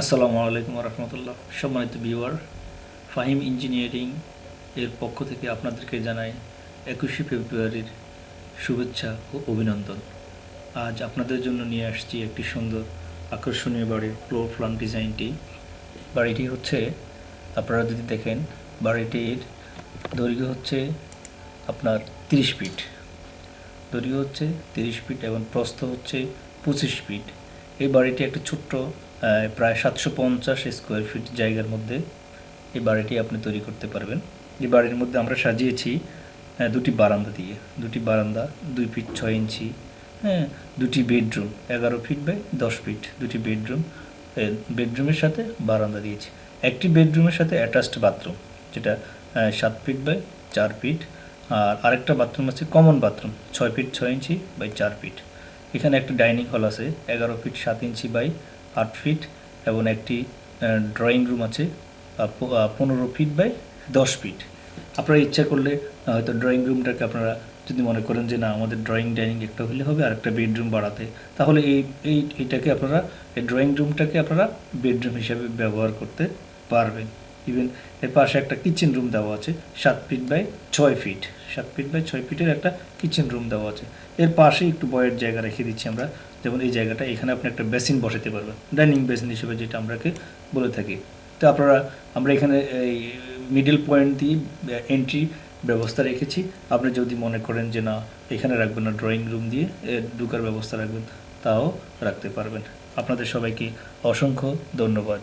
আসসালামু আলাইকুম রহমতুল্লাহ সম্মানিত ভিউয়ার, ফাহিম ইঞ্জিনিয়ারিং এর পক্ষ থেকে আপনাদেরকে জানাই একুশে ফেব্রুয়ারির শুভেচ্ছা ও অভিনন্দন। আজ আপনাদের জন্য নিয়ে আসছি একটি সুন্দর আকর্ষণীয় বাড়ির ফ্লোর প্ল্যান ডিজাইনটি। বাড়িটি হচ্ছে, আপনারা যদি দেখেন, বাড়িটির দৈর্ঘ্য হচ্ছে আপনার তিরিশ ফিট। দৈর্ঘ্য হচ্ছে তিরিশ ফিট এবং প্রস্থ হচ্ছে পঁচিশ ফিট। এই বাড়িটি একটা ছোট্ট প্রায় সাতশো পঞ্চাশ স্কোয়ার ফিট জায়গার মধ্যে এই বাড়িটি আপনি তৈরি করতে পারবেন। এই বাড়ির মধ্যে আমরা সাজিয়েছি দুটি বারান্দা দিয়ে। দুটি বারান্দা, দুই ফিট ছয় ইঞ্চি হ্যাঁ দুটি বেডরুম এগারো ফিট বাই দশ ফিট দুটি বেডরুম বেডরুমের সাথে বারান্দা দিয়েছি। একটি বেডরুমের সাথে অ্যাটাচড বাথরুম যেটা সাত ফিট বাই চার ফিট আর আরেকটা বাথরুম আছে কমন বাথরুম ছয় ফিট ছয় ইঞ্চি বাই চার ফিট এখানে একটা ডাইনিং হল আছে, এগারো ফিট সাত ইঞ্চি বাই আট ফিট এবং একটি ড্রয়িং রুম আছে পনেরো ফিট বাই দশ ফিট আপনারা ইচ্ছা করলে হয়তো ড্রয়িং রুমটাকে আপনারা যদি মনে করেন যে না, আমাদের ড্রয়িং ডাইনিং একটা হলে হবে আর একটা বেডরুম বাড়াতে, তাহলে এই এই, এটাকে আপনারা, এই ড্রয়িং রুমটাকে আপনারা বেডরুম হিসাবে ব্যবহার করতে পারবেন। ইভেন এর পাশে একটা কিচেন রুম দেওয়া আছে, সাত ফিট বাই ছয় ফিট সাত ফিট বাই ছয় ফিটের একটা কিচেন রুম দেওয়া আছে। এর পাশে একটু বয়ের জায়গা রেখে দিচ্ছি আমরা। যেমন এই জায়গাটা, এখানে আপনি একটা বেসিন বসাতে পারবেন। ডাইনিং বেসিন হিসেবে যেটা আমরাকে বলে থাকি। তো আপনারা, আমরা এখানে এই মিডিল পয়েন্ট দিয়ে এন্ট্রি ব্যবস্থা রেখেছি। আপনি যদি মনে করেন যে না, এখানে রাখবেন না ড্রয়িং রুম দিয়ে ঢুকার ব্যবস্থা রাখবেন, তাও রাখতে পারবেন। আপনাদের সবাইকে অসংখ্য ধন্যবাদ।